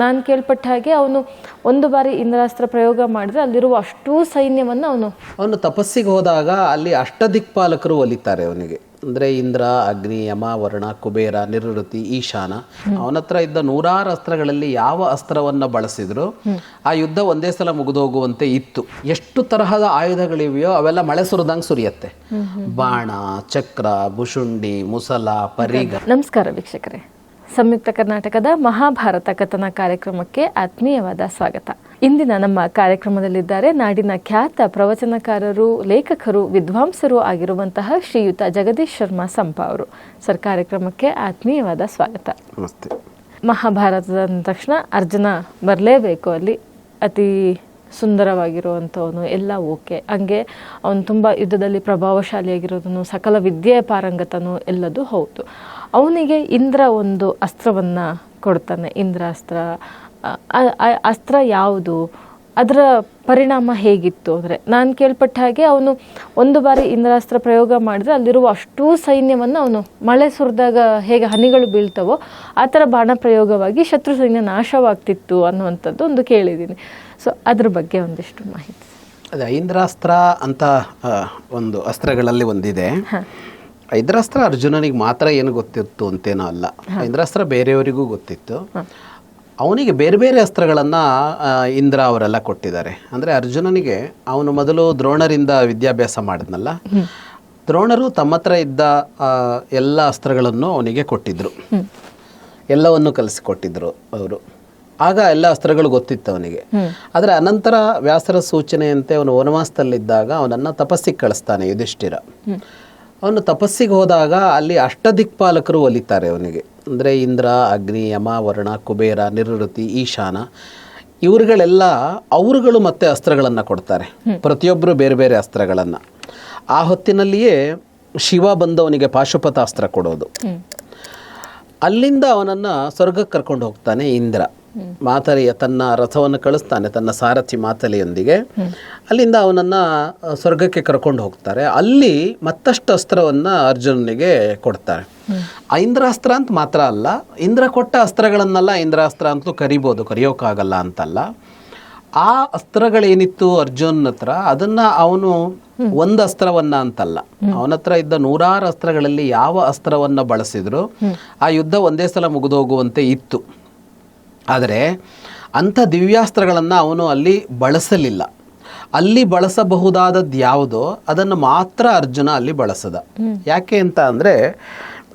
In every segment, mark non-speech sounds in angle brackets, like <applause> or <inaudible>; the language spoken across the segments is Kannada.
ನಾನು ಕೇಳ್ಪಟ್ಟ ಹಾಗೆ ಅವನು ಒಂದು ಬಾರಿ ಇಂದ್ರಾಸ್ತ್ರ ಪ್ರಯೋಗ ಮಾಡಿದ್ರೆ ಅಲ್ಲಿರುವ ಅಷ್ಟೂ ಸೈನ್ಯವನ್ನು ಅವನು ಅವನು ತಪಸ್ಸಿಗೆ ಹೋದಾಗ ಅಲ್ಲಿ ಅಷ್ಟದಿಕ್ಪಾಲಕರು ಒಲಿತಾರೆ ಅವನಿಗೆ. ಅಂದರೆ ಇಂದ್ರ ಅಗ್ನಿ ಯಮ ವರ್ಣ ಕುಬೇರ ನಿರ್ವೃತಿ ಈಶಾನ. ಅವನ ಹತ್ರ ಇದ್ದ ನೂರಾರು ಅಸ್ತ್ರಗಳಲ್ಲಿ ಯಾವ ಅಸ್ತ್ರವನ್ನು ಬಳಸಿದ್ರು ಆ ಯುದ್ಧ ಒಂದೇ ಸಲ ಮುಗಿದೋಗುವಂತೆ ಇತ್ತು. ಎಷ್ಟು ತರಹದ ಆಯುಧಗಳಿವೆಯೋ ಅವೆಲ್ಲ ಮಳೆ ಸುರಿದಂಗೆ ಸುರಿಯತ್ತೆ. ಬಾಣ ಚಕ್ರ ಭುಷುಂಡಿ ಮುಸಲ ಪರಿಗ. ನಮಸ್ಕಾರ ವೀಕ್ಷಕರೇ. ಸಂಯುಕ್ತ ಕರ್ನಾಟಕದ ಮಹಾಭಾರತ ಕಥನ ಕಾರ್ಯಕ್ರಮಕ್ಕೆ ಆತ್ಮೀಯವಾದ ಸ್ವಾಗತ. ಇಂದಿನ ನಮ್ಮ ಕಾರ್ಯಕ್ರಮದಲ್ಲಿದ್ದಾರೆ ನಾಡಿನ ಖ್ಯಾತ ಪ್ರವಚನಕಾರರು ಲೇಖಕರು ವಿದ್ವಾಂಸರು ಆಗಿರುವಂತಹ ಶ್ರೀಯುತ ಜಗದೀಶ್ ಶರ್ಮಾ ಸಂಪ ಅವರು. ಸರ್ ಕಾರ್ಯಕ್ರಮಕ್ಕೆ ಆತ್ಮೀಯವಾದ ಸ್ವಾಗತ. ನಮಸ್ತೆ. ಮಹಾಭಾರತದ ತಕ್ಷಣ ಅರ್ಜುನ ಬರಲೇಬೇಕು ಅಲ್ಲಿ. ಅತಿ ಸುಂದರವಾಗಿರುವಂಥವನು ಎಲ್ಲ ಓಕೆ. ಹಂಗೆ ಅವನು ತುಂಬ ಯುದ್ಧದಲ್ಲಿ ಪ್ರಭಾವಶಾಲಿಯಾಗಿರೋದನ್ನು ಸಕಲ ವಿದ್ಯೆಯ ಪಾರಂಗತನು ಎಲ್ಲದೂ ಹೌದು. ಅವನಿಗೆ ಇಂದ್ರ ಒಂದು ಅಸ್ತ್ರವನ್ನು ಕೊಡ್ತಾನೆ. ಇಂದ್ರಾಸ್ತ್ರ ಅಸ್ತ್ರ ಯಾವುದು? ಅದರ ಪರಿಣಾಮ ಹೇಗಿತ್ತು ಅಂದರೆ ನಾನು ಕೇಳ್ಪಟ್ಟ ಹಾಗೆ ಅವನು ಒಂದು ಬಾರಿ ಇಂದ್ರಾಸ್ತ್ರ ಪ್ರಯೋಗ ಮಾಡಿದ್ರೆ ಅಲ್ಲಿರುವ ಅಷ್ಟೂ ಸೈನ್ಯವನ್ನು ಅವನು ಮಳೆ ಸುರಿದಾಗ ಹೇಗೆ ಹನಿಗಳು ಬೀಳ್ತವೋ ಆ ಥರ ಬಾಣ ಪ್ರಯೋಗವಾಗಿ ಶತ್ರು ಸೈನ್ಯ ನಾಶವಾಗ್ತಿತ್ತು ಅನ್ನುವಂಥದ್ದು ಒಂದು ಕೇಳಿದ್ದೀನಿ. ಸೊ ಅದ್ರ ಬಗ್ಗೆ ಒಂದಿಷ್ಟು ಮಾಹಿತಿ. ಅದೇ ಇಂದ್ರಾಸ್ತ್ರ ಅಂತ ಒಂದು ಅಸ್ತ್ರಗಳಲ್ಲಿ ಒಂದಿದೆ. ಐಂದ್ರಾಸ್ತ್ರ ಅರ್ಜುನನಿಗೆ ಮಾತ್ರ ಏನು ಗೊತ್ತಿತ್ತು ಅಂತೇನೋ ಅಲ್ಲ. ಐಂದ್ರಾಸ್ತ್ರ ಬೇರೆಯವರಿಗೂ ಗೊತ್ತಿತ್ತು. ಅವನಿಗೆ ಬೇರೆ ಬೇರೆ ಅಸ್ತ್ರಗಳನ್ನು ಇಂದ್ರ ಅವರೆಲ್ಲ ಕೊಟ್ಟಿದ್ದಾರೆ. ಅಂದರೆ ಅರ್ಜುನನಿಗೆ ಅವನು ಮೊದಲು ದ್ರೋಣರಿಂದ ವಿದ್ಯಾಭ್ಯಾಸ ಮಾಡಿದ್ನಲ್ಲ. ದ್ರೋಣರು ತಮ್ಮ ಹತ್ರ ಇದ್ದ ಎಲ್ಲ ಅಸ್ತ್ರಗಳನ್ನು ಅವನಿಗೆ ಕೊಟ್ಟಿದ್ದರು ಎಲ್ಲವನ್ನು ಕಲಿಸಿಕೊಟ್ಟಿದ್ರು ಅವರು. ಆಗ ಎಲ್ಲ ಅಸ್ತ್ರಗಳು ಗೊತ್ತಿತ್ತು ಅವನಿಗೆ. ಆದರೆ ಅನಂತರ ವ್ಯಾಸರ ಸೂಚನೆಯಂತೆ ಅವನು ವನವಾಸದಲ್ಲಿದ್ದಾಗ ಅವನನ್ನು ತಪಸ್ಸಿಗೆ ಕಳಿಸ್ತಾನೆ ಯುಧಿಷ್ಠಿರ. ಅವನು ತಪಸ್ಸಿಗೆ ಹೋದಾಗ ಅಲ್ಲಿ ಅಷ್ಟದಿಕ್ಪಾಲಕರು ಒಲಿತಾರೆ ಅವನಿಗೆ. ಅಂದರೆ ಇಂದ್ರ ಅಗ್ನಿ ಯಮ ವರ್ಣ ಕುಬೇರ ನಿವೃತ್ತಿ ಈಶಾನ ಇವರುಗಳೆಲ್ಲ ಅವರುಗಳು ಮತ್ತೆ ಅಸ್ತ್ರಗಳನ್ನು ಕೊಡ್ತಾರೆ. ಪ್ರತಿಯೊಬ್ಬರು ಬೇರೆ ಬೇರೆ ಅಸ್ತ್ರಗಳನ್ನು. ಆ ಹೊತ್ತಿನಲ್ಲಿಯೇ ಶಿವ ಬಂದವನಿಗೆ ಪಾಶುಪತಾಸ್ತ್ರ ಕೊಡೋದು. ಅಲ್ಲಿಂದ ಅವನನ್ನು ಸ್ವರ್ಗಕ್ಕೆ ಕರ್ಕೊಂಡು ಹೋಗ್ತಾನೆ ಇಂದ್ರ. ಮಾತಲಿಯ ತನ್ನ ರಥವನ್ನು ಕಳಿಸ್ತಾನೆ ತನ್ನ ಸಾರಥಿ ಮಾತಲೆಯೊಂದಿಗೆ. ಅಲ್ಲಿಂದ ಅವನನ್ನು ಸ್ವರ್ಗಕ್ಕೆ ಕರ್ಕೊಂಡು ಹೋಗ್ತಾರೆ. ಅಲ್ಲಿ ಮತ್ತಷ್ಟು ಅಸ್ತ್ರವನ್ನು ಅರ್ಜುನನಿಗೆ ಕೊಡ್ತಾರೆ. ಆ ಇಂದ್ರಾಸ್ತ್ರ ಅಂತ ಮಾತ್ರ ಅಲ್ಲ ಇಂದ್ರ ಕೊಟ್ಟ ಅಸ್ತ್ರಗಳನ್ನೆಲ್ಲ ಇಂದ್ರಾಸ್ತ್ರ ಅಂತೂ ಕರಿಬೋದು ಕರೆಯೋಕ್ಕಾಗಲ್ಲ ಅಂತಲ್ಲ. ಆ ಅಸ್ತ್ರಗಳೇನಿತ್ತು ಅರ್ಜುನ್ ಹತ್ರ ಅದನ್ನ ಅವನು ಒಂದು ಅಸ್ತ್ರವನ್ನ ಅಂತಲ್ಲ. ಅವನ ಹತ್ರ ಇದ್ದ ನೂರಾರು ಅಸ್ತ್ರಗಳಲ್ಲಿ ಯಾವ ಅಸ್ತ್ರವನ್ನ ಬಳಸಿದ್ರು ಆ ಯುದ್ಧ ಒಂದೇ ಸಲ ಮುಗಿದೋಗುವಂತೆ ಇತ್ತು. ಆದರೆ ಅಂಥ ದಿವ್ಯಾಸ್ತ್ರಗಳನ್ನು ಅವನು ಅಲ್ಲಿ ಬಳಸಲಿಲ್ಲ. ಅಲ್ಲಿ ಬಳಸಬಹುದಾದದ್ದು ಯಾವುದೋ? ಅದನ್ನು ಮಾತ್ರ ಅರ್ಜುನ ಅಲ್ಲಿ ಬಳಸದ. ಯಾಕೆ ಅಂತ ಅಂದರೆ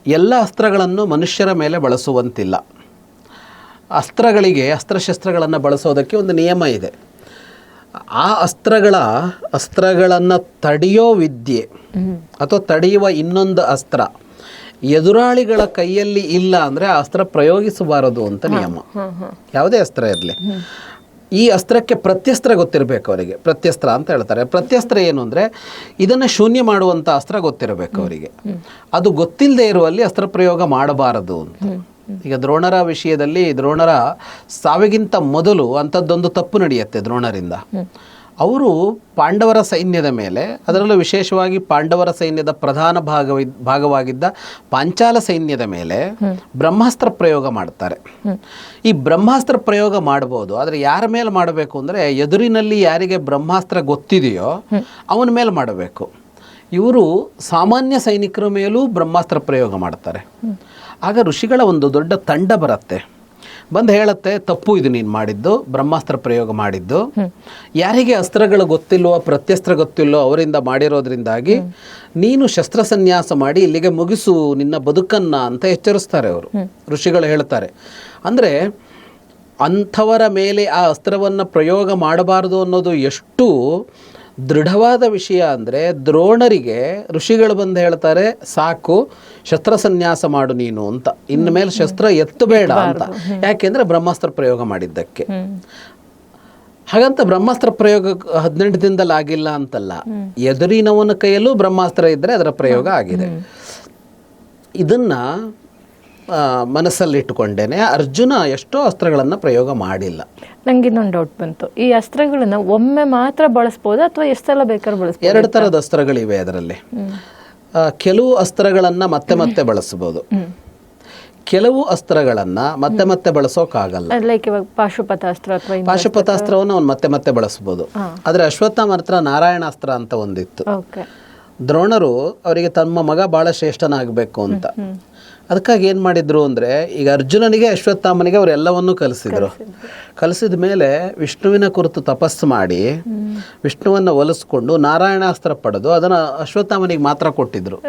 ಎಲ್ಲ ಅಸ್ತ್ರಗಳನ್ನು ಮನುಷ್ಯರ ಮೇಲೆ ಬಳಸುವಂತಿಲ್ಲ. ಅಸ್ತ್ರಗಳಿಗೆ, ಅಸ್ತ್ರಶಸ್ತ್ರಗಳನ್ನು ಬಳಸೋದಕ್ಕೆ ಒಂದು ನಿಯಮ ಇದೆ. ಆ ಅಸ್ತ್ರಗಳ, ಅಸ್ತ್ರಗಳನ್ನು ತಡೆಯೋ ವಿದ್ಯೆ ಅಥವಾ ತಡೆಯುವ ಇನ್ನೊಂದು ಅಸ್ತ್ರ ಎದುರಾಳಿಗಳ ಕೈಯಲ್ಲಿ ಇಲ್ಲ ಅಂದರೆ ಆ ಅಸ್ತ್ರ ಪ್ರಯೋಗಿಸಬಾರದು ಅಂತ ನಿಯಮ. ಯಾವುದೇ ಅಸ್ತ್ರ ಇರಲಿ. ಈ ಅಸ್ತ್ರಕ್ಕೆ ಪ್ರತ್ಯಸ್ತ್ರ ಗೊತ್ತಿರಬೇಕು ಅವರಿಗೆ. ಪ್ರತ್ಯಸ್ತ್ರ ಅಂತ ಹೇಳ್ತಾರೆ. ಪ್ರತ್ಯಸ್ತ್ರ ಏನು ಅಂದರೆ ಇದನ್ನು ಶೂನ್ಯ ಮಾಡುವಂಥ ಅಸ್ತ್ರ ಗೊತ್ತಿರಬೇಕು ಅವರಿಗೆ. ಅದು ಗೊತ್ತಿಲ್ಲದೆ ಇರುವಲ್ಲಿ ಅಸ್ತ್ರ ಪ್ರಯೋಗ ಮಾಡಬಾರದು ಅಂತ. ಈಗ ದ್ರೋಣರ ವಿಷಯದಲ್ಲಿ ದ್ರೋಣರ ಸಾವಿಗಿಂತ ಮೊದಲು ಅಂಥದ್ದೊಂದು ತಪ್ಪು ನಡೆಯುತ್ತೆ ದ್ರೋಣರಿಂದ. ಅವರು ಪಾಂಡವರ ಸೈನ್ಯದ ಮೇಲೆ ಅದರಲ್ಲೂ ವಿಶೇಷವಾಗಿ ಪಾಂಡವರ ಸೈನ್ಯದ ಪ್ರಧಾನ ಭಾಗವಿ ಭಾಗವಾಗಿದ್ದ ಪಾಂಚಾಲ ಸೈನ್ಯದ ಮೇಲೆ ಬ್ರಹ್ಮಾಸ್ತ್ರ ಪ್ರಯೋಗ ಮಾಡ್ತಾರೆ. ಈ ಬ್ರಹ್ಮಾಸ್ತ್ರ ಪ್ರಯೋಗ ಮಾಡ್ಬೋದು ಆದರೆ ಯಾರ ಮೇಲೆ ಮಾಡಬೇಕು ಅಂದರೆ ಎದುರಿನಲ್ಲಿ ಯಾರಿಗೆ ಬ್ರಹ್ಮಾಸ್ತ್ರ ಗೊತ್ತಿದೆಯೋ ಅವನ ಮೇಲೆ ಮಾಡಬೇಕು. ಇವರು ಸಾಮಾನ್ಯ ಸೈನಿಕರ ಮೇಲೂ ಬ್ರಹ್ಮಾಸ್ತ್ರ ಪ್ರಯೋಗ ಮಾಡ್ತಾರೆ. ಆಗ ಋಷಿಗಳ ಒಂದು ದೊಡ್ಡ ತಂಡ ಬರುತ್ತೆ. ಬಂದು ಹೇಳುತ್ತೆ, ತಪ್ಪು ಇದು ನೀನು ಮಾಡಿದ್ದು, ಬ್ರಹ್ಮಾಸ್ತ್ರ ಪ್ರಯೋಗ ಮಾಡಿದ್ದು. ಯಾರಿಗೆ ಅಸ್ತ್ರಗಳು ಗೊತ್ತಿಲ್ವೋ, ಪ್ರತ್ಯಸ್ತ್ರ ಗೊತ್ತಿಲ್ಲೋ ಅವರಿಂದ ಮಾಡಿರೋದ್ರಿಂದಾಗಿ ನೀನು ಶಸ್ತ್ರಸನ್ಯಾಸ ಮಾಡಿ ಇಲ್ಲಿಗೆ ಮುಗಿಸು, ನಿನ್ನ ಬದುಕನ್ನ ಅಂತ ಎಚ್ಚರಿಸ್ತಾರೆ ಅವರು. ಋಷಿಗಳು ಹೇಳ್ತಾರೆ. ಅಂದರೆ ಅಂಥವರ ಮೇಲೆ ಆ ಅಸ್ತ್ರವನ್ನು ಪ್ರಯೋಗ ಮಾಡಬಾರದು ಅನ್ನೋದು ಎಷ್ಟು ದೃಢವಾದ ವಿಷಯ ಅಂದರೆ ದ್ರೋಣರಿಗೆ ಋಷಿಗಳು ಬಂದು ಹೇಳ್ತಾರೆ ಸಾಕು ಶಸ್ತ್ರ ಸನ್ಯಾಸ ಮಾಡು ನೀನು ಅಂತ. ಇನ್ನು ಮೇಲೆ ಶಸ್ತ್ರ ಎತ್ತಬೇಡ ಅಂತ. ಯಾಕೆಂದರೆ ಬ್ರಹ್ಮಾಸ್ತ್ರ ಪ್ರಯೋಗ ಮಾಡಿದ್ದಕ್ಕೆ. ಹಾಗಂತ ಬ್ರಹ್ಮಾಸ್ತ್ರ ಪ್ರಯೋಗ ಹದಿನೆಂಟು ದಿನದಲ್ಲಿ ಆಗಿಲ್ಲ ಅಂತಲ್ಲ ಎದುರಿನವನ ಕೈಯಲ್ಲೂ ಬ್ರಹ್ಮಾಸ್ತ್ರ ಇದ್ದರೆ ಅದರ ಪ್ರಯೋಗ ಆಗಿದೆ. ಇದನ್ನ ಮನಸ್ಸಲ್ಲಿಟ್ಟುಕೊಂಡೇನೆ ಅರ್ಜುನ ಎಷ್ಟೋ ಅಸ್ತ್ರಗಳನ್ನು ಪ್ರಯೋಗ ಮಾಡಿಲ್ಲ. ನಂಗೆ ಇನ್ನೊಂದು ಡೌಟ್ ಬಂತು. ಈ ಅಸ್ತ್ರಗಳನ್ನ ಒಮ್ಮೆ ಮಾತ್ರ ಬಳಸ್ಬೋದು ಅಥವಾ ಎಷ್ಟೆಲ್ಲ ಬೇಕಾದ್ರೂ ಬಳಸ್ಬೋದು? ಎರಡು ಥರದ ಅಸ್ತ್ರಗಳಿವೆ ಅದರಲ್ಲಿ. ಕೆಲವು ಅಸ್ತ್ರಗಳನ್ನು ಮತ್ತೆ ಮತ್ತೆ ಬಳಸಬಹುದು ಕೆಲವು ಅಸ್ತ್ರಗಳನ್ನು ಮತ್ತೆ ಮತ್ತೆ ಬಳಸೋಕ್ಕಾಗಲ್ಲ ಲೈಕ್ ಇವಾಗ ಪಾಶುಪತಾಸ್ತ್ರ ಅಥವಾ ಪಾಶುಪತಾಸ್ತ್ರವನ್ನು ಅವ್ನು ಮತ್ತೆ ಮತ್ತೆ ಬಳಸ್ಬೋದು. ಆದರೆ ಅಶ್ವತ್ಥಾಮ ಹತ್ರ ನಾರಾಯಣಾಸ್ತ್ರ ಅಂತ ಒಂದಿತ್ತು. ದ್ರೋಣರು ಅವರಿಗೆ ತಮ್ಮ ಮಗ ಬಹಳ ಶ್ರೇಷ್ಠನಾಗಬೇಕು ಅಂತ. ಅದಕ್ಕಾಗಿ ಏನು ಮಾಡಿದ್ರು ಅಂದರೆ ಈಗ ಅರ್ಜುನನಿಗೆ ಅಶ್ವತ್ಥಾಮನಿಗೆ ಅವರೆಲ್ಲವನ್ನೂ ಕಲಿಸಿದರು. ಕಲಿಸಿದ ಮೇಲೆ ವಿಷ್ಣುವಿನ ಕುರಿತು ತಪಸ್ಸು ಮಾಡಿ ವಿಷ್ಣುವನ್ನು ಒಲಿಸ್ಕೊಂಡು ನಾರಾಯಣಾಸ್ತ್ರ ಪಡೆದು ಅದನ್ನು ಅಶ್ವತ್ಥಾಮನಿಗೆ ಮಾತ್ರ ಕೊಟ್ಟಿದ್ರು.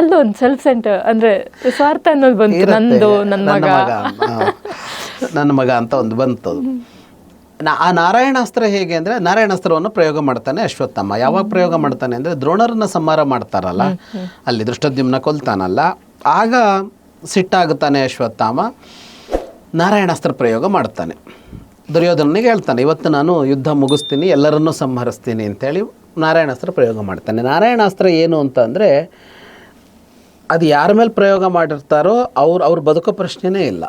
ಅಲ್ಲೂ ಒಂದು ಸೆಲ್ಫ್ ಸೆಂಟರ್ ಅಂದ್ರೆ ಸ್ವಾರ್ಥ ಅನ್ನೋದು ಬಂತು. ನಂದು ನನ್ನ ಮಗ. ನನ್ನ ಮಗ ಅಂತ ಒಂದು ಬಂತು. ಆ ನಾರಾಯಣಾಸ್ತ್ರ ಹೇಗೆ ಅಂದರೆ ನಾರಾಯಣಾಸ್ತ್ರವನ್ನು ಪ್ರಯೋಗ ಮಾಡ್ತಾನೆ ಅಶ್ವತ್ಥಮ್ಮ ಯಾವಾಗ ಪ್ರಯೋಗ ಮಾಡ್ತಾನೆ ಅಂದರೆ ದ್ರೋಣರನ್ನ ಸಂಹಾರ ಮಾಡ್ತಾರಲ್ಲ ಅಲ್ಲಿ ದೃಷ್ಟದ್ಯುಮ್ನ ಕೊಲ್ತಾನಲ್ಲ. ಆಗ ಸಿಟ್ಟಾಗುತ್ತಾನೆ ಅಶ್ವತ್ಥಾಮ. ನಾರಾಯಣಾಸ್ತ್ರ ಪ್ರಯೋಗ ಮಾಡ್ತಾನೆ. ದುರ್ಯೋಧನನಿಗೆ ಹೇಳ್ತಾನೆ ಇವತ್ತು ನಾನು ಯುದ್ಧ ಮುಗಿಸ್ತೀನಿ ಎಲ್ಲರನ್ನೂ ಸಂಹರಿಸ್ತೀನಿ ಅಂತೇಳಿ ನಾರಾಯಣಾಸ್ತ್ರ ಪ್ರಯೋಗ ಮಾಡ್ತಾನೆ. ನಾರಾಯಣಾಸ್ತ್ರ ಏನು ಅಂತ ಅಂದರೆ ಅದು ಯಾರ ಮೇಲೆ ಪ್ರಯೋಗ ಮಾಡಿರ್ತಾರೋ ಅವ್ರು ಅವ್ರ ಬದುಕೋ ಪ್ರಶ್ನೆನೇ ಇಲ್ಲ.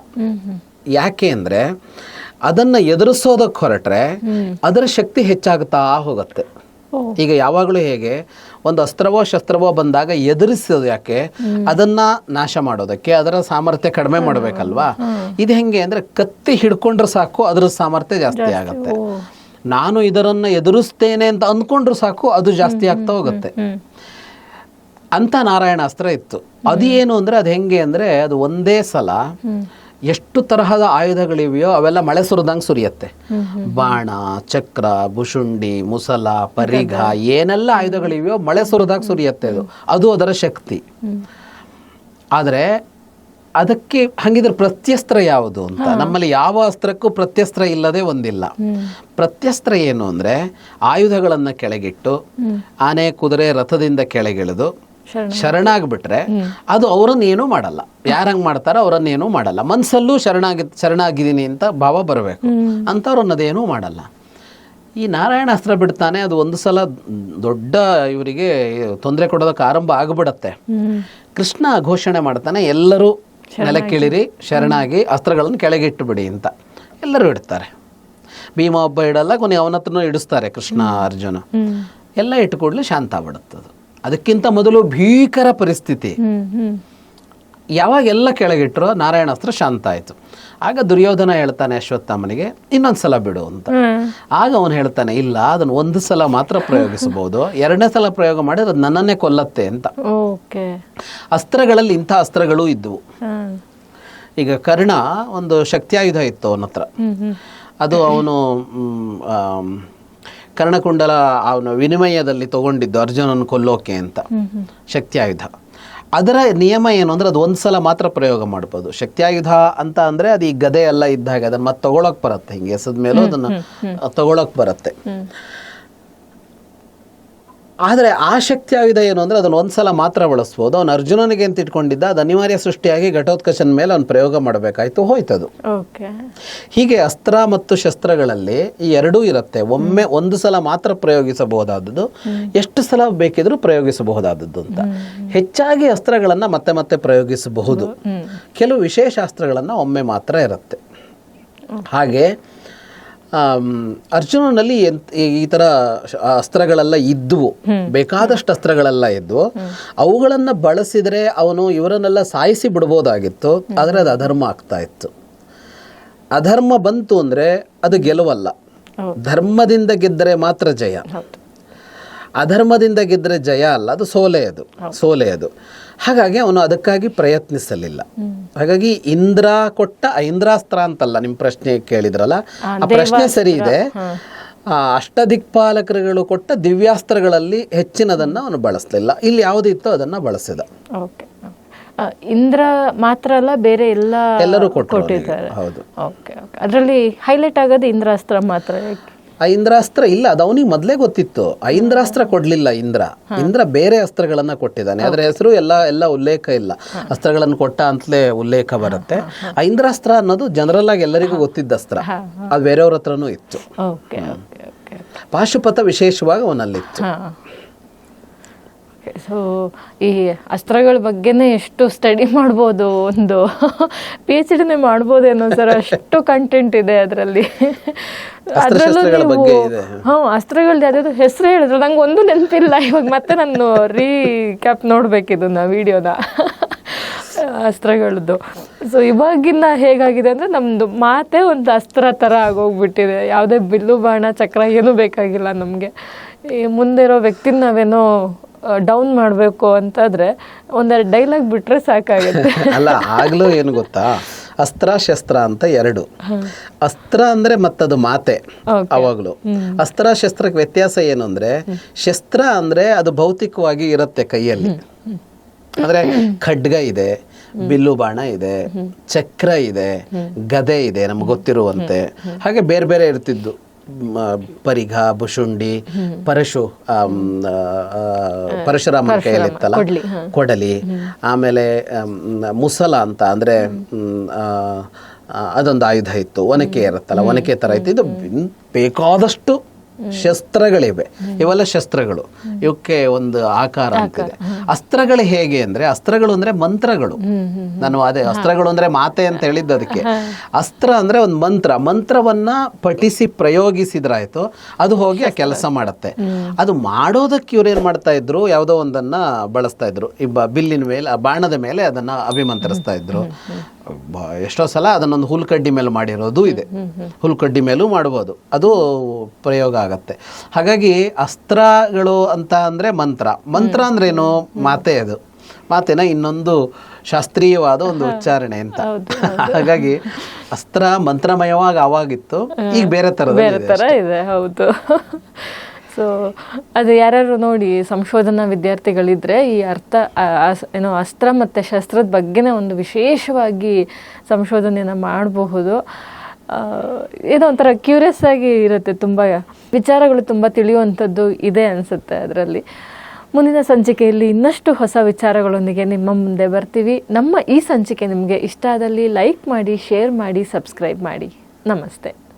ಯಾಕೆ ಅಂದರೆ ಅದನ್ನು ಎದುರಿಸೋದಕ್ಕೆ ಹೊರಟ್ರೆ ಅದರ ಶಕ್ತಿ ಹೆಚ್ಚಾಗುತ್ತಾ ಹೋಗುತ್ತೆ. ಈಗ ಯಾವಾಗಲೂ ಹೇಗೆ ಒಂದು ಅಸ್ತ್ರವೋ ಶಸ್ತ್ರವೋ ಬಂದಾಗ ಎದುರಿಸೋದು ಯಾಕೆ? ಅದನ್ನ ನಾಶ ಮಾಡೋದಕ್ಕೆ ಅದರ ಸಾಮರ್ಥ್ಯ ಕಡಿಮೆ ಮಾಡಬೇಕಲ್ವಾ? ಇದು ಹೆಂಗೆ ಅಂದ್ರೆ ಕತ್ತಿ ಹಿಡ್ಕೊಂಡ್ರೆ ಸಾಕು ಅದರ ಸಾಮರ್ಥ್ಯ ಜಾಸ್ತಿ ಆಗುತ್ತೆ. ನಾನು ಇದರನ್ನ ಎದುರಿಸ್ತೇನೆ ಅಂತ ಅಂದ್ಕೊಂಡ್ರು ಸಾಕು ಅದು ಜಾಸ್ತಿ ಆಗ್ತಾ ಹೋಗುತ್ತೆ. ಅಂತ ನಾರಾಯಣಾಸ್ತ್ರ ಇತ್ತು. ಅದು ಏನು ಅಂದ್ರೆ ಅದು ಹೆಂಗೆ ಅಂದ್ರೆ ಅದು ಒಂದೇ ಸಲ ಎಷ್ಟು ತರಹದ ಆಯುಧಗಳಿವೆಯೋ ಅವೆಲ್ಲ ಮಳೆ ಸುರಿದಂಗೆ ಸುರಿಯತ್ತೆ. ಬಾಣ ಚಕ್ರ ಬುಶುಂಡಿ ಮುಸಲ ಪರಿಘ ಏನೆಲ್ಲ ಆಯುಧಗಳಿವೆಯೋ ಮಳೆ ಸುರಿದಾಗ ಸುರಿಯತ್ತೆ ಅದು. ಅದು ಅದರ ಶಕ್ತಿ. ಆದರೆ ಅದಕ್ಕೆ ಹಂಗಿದ್ರೆ ಪ್ರತ್ಯಸ್ತ್ರ ಯಾವುದು ಅಂತ? ನಮ್ಮಲ್ಲಿ ಯಾವ ಅಸ್ತ್ರಕ್ಕೂ ಪ್ರತ್ಯಸ್ತ್ರ ಇಲ್ಲದೆ ಒಂದಿಲ್ಲ. ಪ್ರತ್ಯಸ್ತ್ರ ಏನು ಅಂದ್ರೆ ಆಯುಧಗಳನ್ನು ಕೆಳಗಿಟ್ಟು ಆನೆ ಕುದುರೆ ರಥದಿಂದ ಕೆಳಗಿಳಿದು ಶರಣಾಗ್ಬಿಟ್ರೆ ಅದು ಅವರನ್ನೇನೂ ಮಾಡಲ್ಲ. ಯಾರಂಗ್ ಮಾಡ್ತಾರೋ ಅವರನ್ನೇನೂ ಮಾಡಲ್ಲ. ಮನ್ಸಲ್ಲೂ ಶರಣಾಗಿ ಶರಣಾಗಿದ್ದೀನಿ ಅಂತ ಭಾವ ಬರಬೇಕು. ಅಂಥವ್ರನ್ನ ಅದೇನೂ ಮಾಡಲ್ಲ. ಈ ನಾರಾಯಣ ಅಸ್ತ್ರ ಬಿಡ್ತಾನೆ ಅದು ಒಂದು ಸಲ ದೊಡ್ಡ ಇವರಿಗೆ ತೊಂದರೆ ಕೊಡೋದಕ್ಕೆ ಆರಂಭ ಆಗಿಬಿಡತ್ತೆ. ಕೃಷ್ಣ ಘೋಷಣೆ ಮಾಡ್ತಾನೆ ಎಲ್ಲರೂ ನೆಲಕ್ಕಿಳಿರಿ ಶರಣಾಗಿ ಅಸ್ತ್ರಗಳನ್ನು ಕೆಳಗಿಟ್ಟು ಬಿಡಿ ಅಂತ. ಎಲ್ಲರೂ ಇಡ್ತಾರೆ. ಭೀಮ ಒಬ್ಬ ಇಡಲ್ಲ ಕೊನೆ ಅವನ ಹತ್ರನೂ ಇಡಿಸ್ತಾರೆ ಕೃಷ್ಣ ಅರ್ಜುನ. ಎಲ್ಲ ಇಟ್ಟುಕೊಡ್ಲಿ ಕೂಡಲೇ ಶಾಂತ ಆಗ್ಬಿಡುತ್ತದು. ಅದಕ್ಕಿಂತ ಮೊದಲು ಭೀಕರ ಪರಿಸ್ಥಿತಿ. ಕೆಳಗಿಟ್ಟರು ಯಾವಾಗ ಎಲ್ಲ ಕೆಳಗಿಟ್ರೋ ನಾರಾಯಣಾಸ್ತ್ರ ಶಾಂತ ಆಯಿತು. ಆಗ ದುರ್ಯೋಧನ ಹೇಳ್ತಾನೆ ಅಶ್ವತ್ಥಾಮನಿಗೆ ಇನ್ನೊಂದು ಸಲ ಬಿಡು ಅಂತ. ಆಗ ಅವನು ಹೇಳ್ತಾನೆ ಇಲ್ಲ ಅದನ್ನು ಒಂದು ಸಲ ಮಾತ್ರ ಪ್ರಯೋಗಿಸಬಹುದು. <laughs> ಎರಡನೇ ಸಲ ಪ್ರಯೋಗ ಮಾಡಿದ್ರೆ ಅದು ನನ್ನನ್ನೇ ಕೊಲ್ಲತ್ತೆ ಅಂತ. ಓಕೆ. ಅಸ್ತ್ರಗಳಲ್ಲಿ ಇಂಥ ಅಸ್ತ್ರಗಳು ಇದ್ದವು ಈಗ ಕರ್ಣ ಒಂದು ಶಕ್ತಿಯಾಯುಧ ಇತ್ತು ಅವನ ಹತ್ರ ಅದು ಅವನು ಕರ್ಣಕುಂಡಲ ಅವನ ವಿನಿಮಯದಲ್ಲಿ ತಗೊಂಡಿದ್ದು ಅರ್ಜುನನ ಕೊಲ್ಲೋಕೆ ಅಂತ. ಶಕ್ತಿಯಾಯುಧ. ಅದರ ನಿಯಮ ಏನು ಅಂದ್ರೆ ಅದು ಒಂದ್ಸಲ ಮಾತ್ರ ಪ್ರಯೋಗ ಮಾಡ್ಬೋದು. ಶಕ್ತಿಯಾಯುಧ ಅಂತ ಅಂದ್ರೆ ಅದು ಈ ಗದೆ ಎಲ್ಲ ಇದ್ದಾಗ ಅದನ್ನ ಮತ್ತೆ ತಗೊಳಕ್ ಬರುತ್ತೆ. ಹಿಂಗೆ ಎಸದ ಮೇಲೂ ಅದನ್ನ ತಗೊಳಕ್ ಬರುತ್ತೆ. ಆದರೆ ಆ ಶಕ್ತಿ ಆಗಿದೆ ಏನು ಅಂದರೆ ಅದನ್ನು ಒಂದ್ಸಲ ಮಾತ್ರ ಬಳಸ್ಬೋದು. ಅವನು ಅರ್ಜುನನಿಗೆ ಅಂತ ಇಟ್ಕೊಂಡಿದ್ದ ಅದು ಅನಿವಾರ್ಯ ಸೃಷ್ಟಿಯಾಗಿ ಘಟೋತ್ಕಚನ ಮೇಲೆ ಅವನು ಪ್ರಯೋಗ ಮಾಡಬೇಕಾಯ್ತು ಹೋಯ್ತದು. ಓಕೆ. ಹೀಗೆ ಅಸ್ತ್ರ ಮತ್ತು ಶಸ್ತ್ರಗಳಲ್ಲಿ ಈ ಎರಡೂ ಇರುತ್ತೆ. ಒಮ್ಮೆ ಒಂದು ಸಲ ಮಾತ್ರ ಪ್ರಯೋಗಿಸಬಹುದಾದದ್ದು ಎಷ್ಟು ಸಲ ಬೇಕಿದ್ರೂ ಪ್ರಯೋಗಿಸಬಹುದಾದದ್ದು ಅಂತ. ಹೆಚ್ಚಾಗಿ ಅಸ್ತ್ರಗಳನ್ನು ಮತ್ತೆ ಮತ್ತೆ ಪ್ರಯೋಗಿಸಬಹುದು. ಕೆಲವು ವಿಶೇಷ ಅಸ್ತ್ರಗಳನ್ನು ಒಮ್ಮೆ ಮಾತ್ರ ಇರುತ್ತೆ. ಹಾಗೆ ಅರ್ಜುನನಲ್ಲಿ ಎಂತ್- ಈ- ತರ ಥರ ಅಸ್ತ್ರಗಳೆಲ್ಲ ಇದ್ದುವು ಬೇಕಾದಷ್ಟು ಅಸ್ತ್ರಗಳೆಲ್ಲ ಇದ್ವು. ಅವುಗಳನ್ನ ಬಳಸಿದ್ರೆ ಅವನು ಇವರನ್ನೆಲ್ಲ ಸಾಯಿಸಿ ಬಿಡ್ಬೋದಾಗಿತ್ತು. ಆದರೆ ಅದು ಅಧರ್ಮ ಆಗ್ತಾ ಇತ್ತು. ಅಧರ್ಮ ಬಂತು ಅಂದ್ರೆ ಅದು ಗೆಲುವಲ್ಲ. ಧರ್ಮದಿಂದ ಗೆದ್ದರೆ ಮಾತ್ರ ಜಯ. ಅಧರ್ಮದಿಂದ ಗೆದ್ದರೆ ಜಯ ಅಲ್ಲ ಅದು ಸೋಲೆ ಅದು ಸೋಲೆ ಅದು. ಹಾಗಾಗಿ ಅವನು ಅದಕ್ಕಾಗಿ ಪ್ರಯತ್ನಿಸಲಿಲ್ಲ. ಹಾಗಾಗಿ ಇಂದ್ರ ಕೊಟ್ಟ ಇಂದ್ರಾಸ್ತ್ರ ಅಂತಲ್ಲ ನಿಮ್ಮ ಪ್ರಶ್ನೆ ಕೇಳಿದ್ರಲ್ಲ ಆ ಪ್ರಶ್ನೆ ಸರಿ ಇದೆ. ಆ ಅಷ್ಟದಿಕ್ಪಾಲಕರುಗಳು ಕೊಟ್ಟ ದಿವ್ಯಾಸ್ತ್ರಗಳಲ್ಲಿ ಹೆಚ್ಚಿನದನ್ನ ಅವನು ಬಳಸಲಿಲ್ಲ. ಇಲ್ಲಿ ಯಾವುದಿತ್ತೋ ಅದನ್ನ ಬಳಸಿದ ಓಕೆ. ಇಂದ್ರ ಮಾತ್ರ ಅಲ್ಲ ಬೇರೆ ಎಲ್ಲ ಎಲ್ಲರೂ ಕೊಟ್ಟಿದ್ದಾರೆ. ಹೌದು. Okay okay. ಅದರಲ್ಲಿ ಹೈಲೈಟ್ ಆಗೋದು ಇಂದ್ರಾಸ್ತ್ರ ಮಾತ್ರ ಆ ಇಂದ್ರಾಸ್ತ್ರ ಇಲ್ಲ ಅದು ಅವನಿಗೆ ಮೊದಲೇ ಗೊತ್ತಿತ್ತು. ಆ ಇಂದ್ರಾಸ್ತ್ರ ಕೊಡ್ಲಿಲ್ಲ ಇಂದ್ರ. ಇಂದ್ರ ಬೇರೆ ಅಸ್ತ್ರಗಳನ್ನ ಕೊಟ್ಟಿದ್ದಾನೆ. ಅದರ ಹೆಸರು ಎಲ್ಲ ಎಲ್ಲ ಉಲ್ಲೇಖ ಇಲ್ಲ. ಅಸ್ತ್ರಗಳನ್ನು ಕೊಟ್ಟ ಅಂತಲೇ ಉಲ್ಲೇಖ ಬರುತ್ತೆ. ಆ ಇಂದ್ರಾಸ್ತ್ರ ಅನ್ನೋದು ಜನರಲ್ ಆಗಿ ಎಲ್ಲರಿಗೂ ಗೊತ್ತಿದ್ದ ಅಸ್ತ್ರ. ಅದು ಬೇರೆಯವ್ರ ಹತ್ರನೂ ಇತ್ತು. ಪಾಶುಪಥ ವಿಶೇಷವಾಗಿ ಅವನಲ್ಲಿತ್ತು. ಸೊ ಈ ಅಸ್ತ್ರಗಳ ಬಗ್ಗೆನೇ ಎಷ್ಟು ಸ್ಟಡಿ ಮಾಡ್ಬೋದು ಒಂದು ಪಿ ಎಚ್ ಡಿನೇ ಮಾಡ್ಬೋದೇನೋ ಸರ್ ಅಷ್ಟು ಕಂಟೆಂಟ್ ಇದೆ ಅದರಲ್ಲಿ. ಅದರಲ್ಲೂ ನೀವು. ಹ್ಞೂ ಅಸ್ತ್ರಗಳದ್ದು ಯಾವ್ದಾದ್ರು ಹೆಸರು ಹೇಳಿದ್ರು ನಂಗೆ ಒಂದು ನೆನಪಿಲ್ಲ ಇವಾಗ ಮತ್ತೆ ನಾನು ರೀ ಕ್ಯಾಪ್ ನೋಡ್ಬೇಕಿದು ನಾ ವಿಡಿಯೋನ ಅಸ್ತ್ರಗಳದ್ದು ಸೊ ಇವಾಗಿನ ಹೇಗಾಗಿದೆ ಅಂದರೆ ನಮ್ಮದು ಮಾತೆ ಒಂದು ಅಸ್ತ್ರ ಥರ ಆಗೋಗ್ಬಿಟ್ಟಿದೆ. ಯಾವುದೇ ಬಿಲ್ಲು ಬಾಣ ಚಕ್ರ ಏನೂ ಬೇಕಾಗಿಲ್ಲ ನಮಗೆ. ಈ ಮುಂದೆ ಇರೋ ವ್ಯಕ್ತಿನ ನಾವೇನೋ ಡೌನ್ ಮಾಡಬೇಕು ಅಂತಾದರೆ ಒಂದೆರಡು ಡೈಲಾಗ್ ಬಿಟ್ಟರೆ ಸಾಕಾಗುತ್ತೆ. <laughs> ಅಲ್ಲ ಆಗ್ಲೂ ಏನು ಗೊತ್ತಾ? ಅಸ್ತ್ರ ಶಸ್ತ್ರ ಅಂತ ಎರಡು. ಅಸ್ತ್ರ ಅಂದ್ರೆ ಮತ್ತದು ಮಾತೆ ಅವಾಗಲೂ. ಅಸ್ತ್ರ ಶಸ್ತ್ರಕ್ಕೆ ವ್ಯತ್ಯಾಸ ಏನು ಅಂದ್ರೆ ಶಸ್ತ್ರ ಅಂದ್ರೆ ಅದು ಭೌತಿಕವಾಗಿ ಇರುತ್ತೆ ಕೈಯಲ್ಲಿ. ಅಂದ್ರೆ ಖಡ್ಗ ಇದೆ ಬಿಲ್ಲು ಬಾಣ ಇದೆ ಚಕ್ರ ಇದೆ ಗದೆ ಇದೆ ನಮ್ಗೆ ಗೊತ್ತಿರುವಂತೆ. ಹಾಗೆ ಬೇರೆ ಬೇರೆ ಇರ್ತಿದ್ದು. ಪರಿಘ ಬುಶುಂಡಿ ಪರಶು ಪರಶುರಾಮನ ಕೈಯಲ್ಲಿ ಇತ್ತಲ್ಲ ಕೊಡ್ಲಿ, ಆಮೇಲೆ ಮುಸಲ ಅಂತ ಅಂದ್ರೆ ಅದೊಂದು ಆಯುಧ ಇತ್ತು. ಒನಕೆ ಇರುತ್ತಲ್ಲ ಒನಕೆ ತರ ಇತ್ತು. ಇದು ಬೇಕಾದಷ್ಟು ಶಸ್ತ್ರಗಳಿವೆ. ಇವೆಲ್ಲ ಶಸ್ತ್ರಗಳು. ಇವಕ್ಕೆ ಒಂದು ಆಕಾರ ಅಂತಿದೆ. ಅಸ್ತ್ರಗಳು ಹೇಗೆ ಅಂದ್ರೆ ಅಸ್ತ್ರಗಳು ಅಂದ್ರೆ ಮಂತ್ರಗಳು. ನಾನು ಅದೇ ಅಸ್ತ್ರಗಳು ಅಂದ್ರೆ ಮಾತೆ ಅಂತ ಹೇಳಿದ್ದು ಅದಕ್ಕೆ. ಅಸ್ತ್ರ ಅಂದ್ರೆ ಒಂದು ಮಂತ್ರ. ಮಂತ್ರವನ್ನ ಪಠಿಸಿ ಪ್ರಯೋಗಿಸಿದ್ರಾಯ್ತು ಅದು ಹೋಗಿ ಆ ಕೆಲಸ ಮಾಡುತ್ತೆ. ಅದು ಮಾಡೋದಕ್ಕೆ ಇವ್ರು ಏನ್ ಮಾಡ್ತಾ ಇದ್ರು ಯಾವುದೋ ಒಂದನ್ನ ಬಳಸ್ತಾ ಇದ್ರು. ಇಬ್ಬ ಬಿಲ್ಲಿನ ಮೇಲೆ ಆ ಬಾಣದ ಮೇಲೆ ಅದನ್ನ ಅಭಿಮಂತ್ರಿಸ್ತಾ ಇದ್ರು. ಎಷ್ಟೋ ಸಲ ಅದನ್ನೊಂದು ಹುಲ್ಕಡ್ಡಿ ಮೇಲೆ ಮಾಡಿರೋದು ಇದೆ. ಹುಲ್ಕಡ್ಡಿ ಮೇಲೂ ಮಾಡ್ಬೋದು. ಅದು ಪ್ರಯೋಗ ಆಗತ್ತೆ. ಹಾಗಾಗಿ ಅಸ್ತ್ರಗಳು ಅಂತ ಅಂದರೆ ಮಂತ್ರ. ಮಂತ್ರ ಅಂದ್ರೇನು? ಮಾತೆ ಅದು. ಮಾತೇನ ಇನ್ನೊಂದು ಶಾಸ್ತ್ರೀಯವಾದ ಒಂದು ಉಚ್ಚಾರಣೆ ಅಂತ. ಹಾಗಾಗಿ ಅಸ್ತ್ರ ಮಂತ್ರಮಯವಾಗಿ ಅವಾಗಿತ್ತು ಈಗ ಬೇರೆ ಥರದ ಬೇರೆ ಥರ ಇದೆ ಹೌದು. ಸೊ ಅದು ಯಾರ್ಯಾರು ನೋಡಿ ಸಂಶೋಧನಾ ವಿದ್ಯಾರ್ಥಿಗಳಿದ್ರೆ ಈ ಅರ್ಥ ಏನೋ ಅಸ್ತ್ರ ಮತ್ತು ಶಸ್ತ್ರದ ಬಗ್ಗೆನೇ ಒಂದು ವಿಶೇಷವಾಗಿ ಸಂಶೋಧನೆಯನ್ನು ಮಾಡಬಹುದು. ಏನೋ ಒಂಥರ ಕ್ಯೂರಿಯಸ್ ಆಗಿ ಇರುತ್ತೆ ತುಂಬ. ವಿಚಾರಗಳು ತುಂಬ ತಿಳಿಯುವಂಥದ್ದು ಇದೆ ಅನಿಸುತ್ತೆ ಅದರಲ್ಲಿ. ಮುಂದಿನ ಸಂಚಿಕೆಯಲ್ಲಿ ಇನ್ನಷ್ಟು ಹೊಸ ವಿಚಾರಗಳೊಂದಿಗೆ ನಿಮ್ಮ ಮುಂದೆ ಬರ್ತೀವಿ. ನಮ್ಮ ಈ ಸಂಚಿಕೆ ನಿಮಗೆ ಇಷ್ಟ ಆದಲ್ಲಿ ಲೈಕ್ ಮಾಡಿ, ಶೇರ್ ಮಾಡಿ, ಸಬ್ಸ್ಕ್ರೈಬ್ ಮಾಡಿ. ನಮಸ್ತೆ.